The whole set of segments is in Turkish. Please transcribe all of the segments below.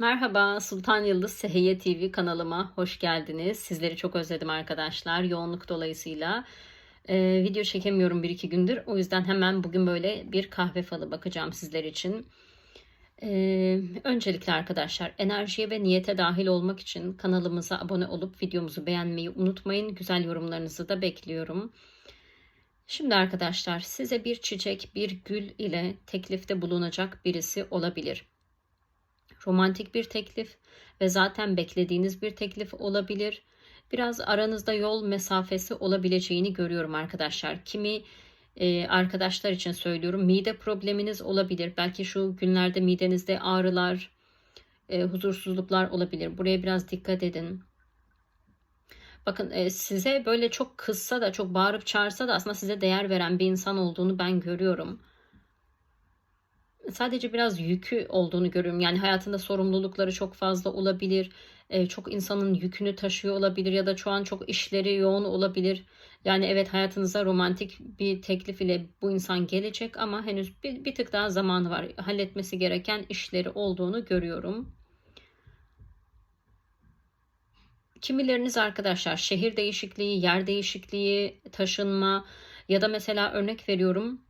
Merhaba Sultan Yıldız Sehiye TV kanalıma hoş geldiniz. Sizleri çok özledim arkadaşlar. Yoğunluk dolayısıyla e, video çekemiyorum bir iki gündür. O yüzden hemen bugün böyle bir kahve falı bakacağım sizler için. E, öncelikle arkadaşlar enerjiye ve niyete dahil olmak için kanalımıza abone olup videomuzu beğenmeyi unutmayın. Güzel yorumlarınızı da bekliyorum. Şimdi arkadaşlar size bir çiçek, bir gül ile teklifte bulunacak birisi olabilir romantik bir teklif ve zaten beklediğiniz bir teklif olabilir. Biraz aranızda yol mesafesi olabileceğini görüyorum arkadaşlar. Kimi e, arkadaşlar için söylüyorum mide probleminiz olabilir. Belki şu günlerde midenizde ağrılar, e, huzursuzluklar olabilir. Buraya biraz dikkat edin. Bakın e, size böyle çok kızsa da çok bağırıp çağırsa da aslında size değer veren bir insan olduğunu ben görüyorum sadece biraz yükü olduğunu görüyorum. Yani hayatında sorumlulukları çok fazla olabilir. Ee, çok insanın yükünü taşıyor olabilir ya da şu an çok işleri yoğun olabilir. Yani evet hayatınıza romantik bir teklif ile bu insan gelecek ama henüz bir, bir tık daha zamanı var. Halletmesi gereken işleri olduğunu görüyorum. Kimileriniz arkadaşlar şehir değişikliği, yer değişikliği, taşınma ya da mesela örnek veriyorum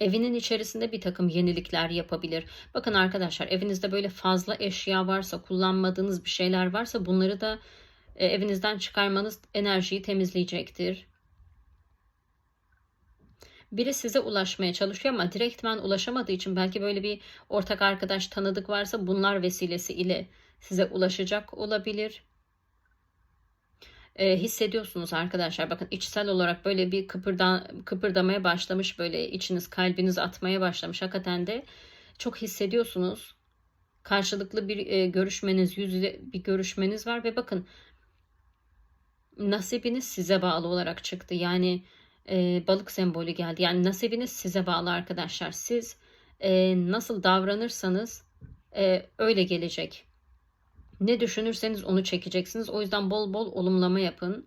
Evinin içerisinde bir takım yenilikler yapabilir. Bakın arkadaşlar evinizde böyle fazla eşya varsa, kullanmadığınız bir şeyler varsa bunları da e, evinizden çıkarmanız enerjiyi temizleyecektir. Biri size ulaşmaya çalışıyor ama direktmen ulaşamadığı için belki böyle bir ortak arkadaş tanıdık varsa bunlar vesilesi ile size ulaşacak olabilir e, hissediyorsunuz arkadaşlar. Bakın içsel olarak böyle bir kıpırda, kıpırdamaya başlamış böyle içiniz kalbiniz atmaya başlamış. Hakikaten de çok hissediyorsunuz. Karşılıklı bir e, görüşmeniz, yüz yüze bir görüşmeniz var ve bakın nasibiniz size bağlı olarak çıktı. Yani e, balık sembolü geldi. Yani nasibiniz size bağlı arkadaşlar. Siz e, nasıl davranırsanız e, öyle gelecek. Ne düşünürseniz onu çekeceksiniz. O yüzden bol bol olumlama yapın.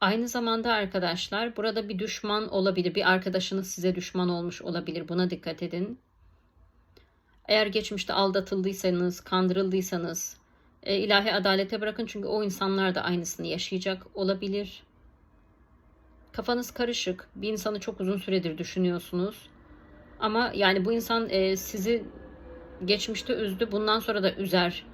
Aynı zamanda arkadaşlar burada bir düşman olabilir. Bir arkadaşınız size düşman olmuş olabilir. Buna dikkat edin. Eğer geçmişte aldatıldıysanız, kandırıldıysanız e, ilahi adalete bırakın. Çünkü o insanlar da aynısını yaşayacak olabilir. Kafanız karışık. Bir insanı çok uzun süredir düşünüyorsunuz. Ama yani bu insan e, sizi geçmişte üzdü. Bundan sonra da üzer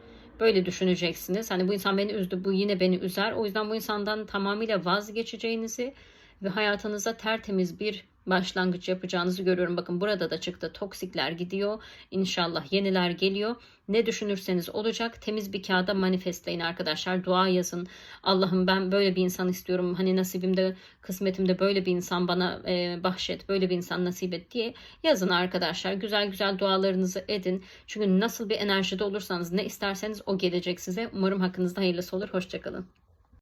Böyle düşüneceksiniz. Hani bu insan beni üzdü, bu yine beni üzer. O yüzden bu insandan tamamıyla vazgeçeceğinizi ve hayatınıza tertemiz bir başlangıç yapacağınızı görüyorum. Bakın burada da çıktı. Toksikler gidiyor. İnşallah yeniler geliyor. Ne düşünürseniz olacak. Temiz bir kağıda manifestleyin arkadaşlar. Dua yazın. Allah'ım ben böyle bir insan istiyorum. Hani nasibimde, kısmetimde böyle bir insan bana e, bahşet, böyle bir insan nasip et diye yazın arkadaşlar. Güzel güzel dualarınızı edin. Çünkü nasıl bir enerjide olursanız ne isterseniz o gelecek size. Umarım hakkınızda hayırlısı olur. Hoşçakalın.